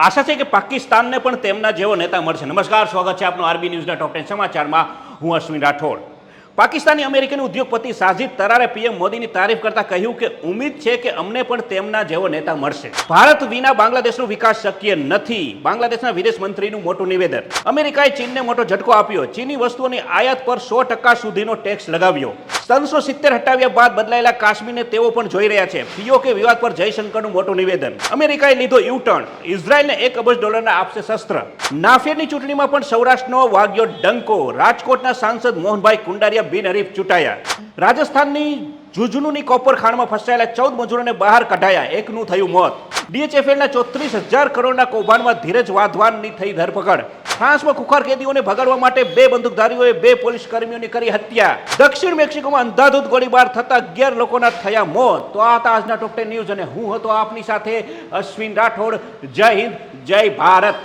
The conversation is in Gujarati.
આશા છે કે પાકિસ્તાનને પણ તેમના જેવો નેતા મળશે. નમસ્કાર, સ્વાગત છે આપનું આરબી ન્યૂઝના ટોપ ટેન સમાચારમાં. હું અશ્વિન રાઠોડ. પાકિસ્તાની અમેરિકન ઉદ્યોગપતિ સાજિદ તરારે પીએમ મોદીની તારીફ કરતા કહ્યું કે ઉમ્મીદ છે કે અમને પણ તેમના જેવો નેતા મળશે. ભારત વિના બાંગ્લાદેશનો વિકાસ શક્ય નથી. બાંગ્લાદેશના વિદેશ મંત્રીનું મોટું નિવેદન. અમેરિકાએ ચીનને મોટો ઝટકો આપ્યો. ચીની વસ્તુઓની આયાત પર સો ટકા સુધીનો ટેક્સ લગાવ્યો. ત્રણસો સિત્તેર હટાવ્યા બાદ બદલાયેલા કાશ્મીરને તેઓ પણ જોઈ રહ્યા છે. પીઓકે વિવાદ પર જયશંકરનું મોટું નિવેદન. અમેરિકાએ લીધો યુટર્ન. ઇઝરાયલને એક અબજ ડોલરના આપશે શસ્ત્ર. નાફેરની ચૂંટણીમાં પણ સૌરાષ્ટ્રનો વાગ્યો ડંકો. રાજકોટના સાંસદ મોહનભાઈ કુંડારિયા બિનહરીફ ચૂંટાયા. રાજસ્થાનની ઝુંઝુનુની કોપર ખાણમાં ફસાયેલા ચૌદ મજૂરોને બહાર કઢાયા. એકનું થયું મોત. ડીએચએફએલના ચોત્રીસ હજાર કરોડના કૌભાંડમાં ધીરજ વાધવાનની થઈ ધરપકડ. ફ્રાન્સમાં ખુખાર કેદીઓને ભગાડવા માટે બે બંદૂકધારીઓએ બે પોલીસ કર્મીઓની કરી હત્યા. દક્ષિણ મેક્સિકોમાં અંધાધૂંધ ગોળીબાર થતા અગિયાર લોકોના થયા મોત. તો આ હતા આજના ટોપ ટેન ન્યૂઝ અને હું હતો આપની સાથે અશ્વિન રાઠોડ. જય હિન્દ, જય ભારત.